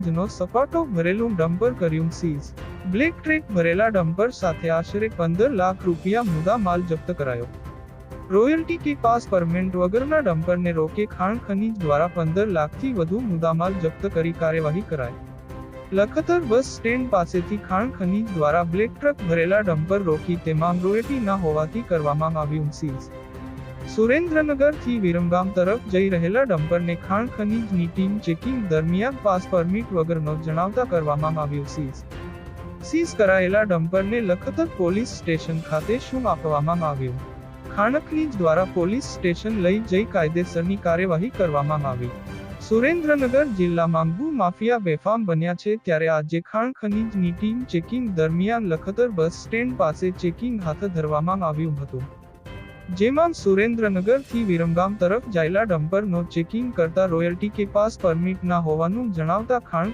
નો સપાટો ભરેલું ડમ્પર કર્યું seize. Black track ભરેલા ડમ્પર સાથે આશરે પંદર લાખ રૂપિયા મુદ્દા માલ જપ્ત કરાયો. રોયલ્ટી કે પાસ પરમેન્ટ વગરના ડમ્પરને રોકે ખાણ ખનીજ દ્વારા પંદર લાખથી વધુ મુદ્દામાલ જપ્ત કરી કાર્યવાહી કરાઈ. લખતર બસ સ્ટેન્ડ પાસેથી ખાણ ખનીજ દ્વારા બ્લેક ટ્રક ભરેલા ડમ્પર રોકી તેમાં રોયલ્ટી ના હોવાથી કરવામાં આવ્યું સીઝ. સુરેન્દ્રનગરથી વિરમગામ તરફ જઈ રહેલા ડમ્પરને ખાણ ખનીજની ટીમ ચેકિંગ દરમિયાન પાસ પરમિટ વગરનો જણાવતા કરવામાં આવ્યું સીઝ. સીઝ કરાયેલા ડમ્પરને લખતર પોલીસ સ્ટેશન ખાતે શું આપવામાં આવ્યું? ખાણખનીજ દ્વારા પોલીસ સ્ટેશન લઈ જઈ કાયદેસરની કાર્યવાહી કરવામાં આવી. સુરેન્દ્રનગર જિલ્લામાં ભૂ માફિયા બેફામ બન્યા છે ત્યારે આજે ખાણ ખનીજની ટીમ ચેકિંગ દરમિયાન લખતર બસ સ્ટેન્ડ પાસે ચેકિંગ હાથ ધરવામાં આવ્યું હતું. જેમાં સુરેન્દ્રનગરથી વિરમગામ તરફ જાયેલા ડમ્પરનો ચેકિંગ કરતા રોયલ્ટી કે પાસ પરમિટ ના હોવાનું જણાવતા ખાણ